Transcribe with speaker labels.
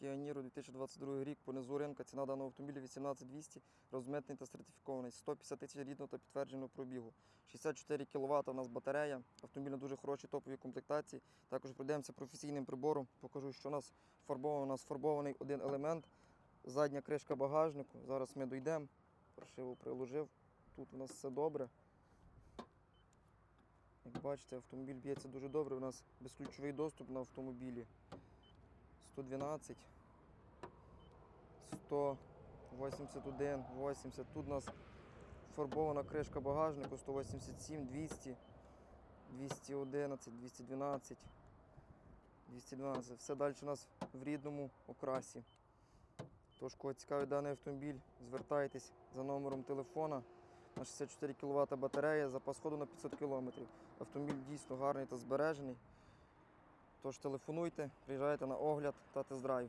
Speaker 1: Kia Niro 2022 рік, понизу ринка, ціна даного автомобіля 18200, розмитний та сертифікований, 150 тисяч рідного та підтвердженого пробігу, 64 кВт у нас батарея, автомобіль на дуже хорошій топовій комплектації. Також пройдемося професійним прибором, покажу, що у нас фарбовано, у нас фарбований один елемент, задня кришка багажнику, зараз ми дійдемо, прошиву приложив, тут у нас все добре. Як бачите, автомобіль б'ється дуже добре. У нас безключовий доступ на автомобілі. 112, 181, 80. Тут у нас фарбована кришка багажнику 187, 200, 211, 212, 212. Все далі у нас в рідному окрасі. Тож, кого цікавий даний автомобіль, звертайтесь за номером телефона. На 64 кВт батарея, запас ходу на 500 км. Автомобіль дійсно гарний та збережений. Тож телефонуйте, приїжджайте на огляд та тест-драйв.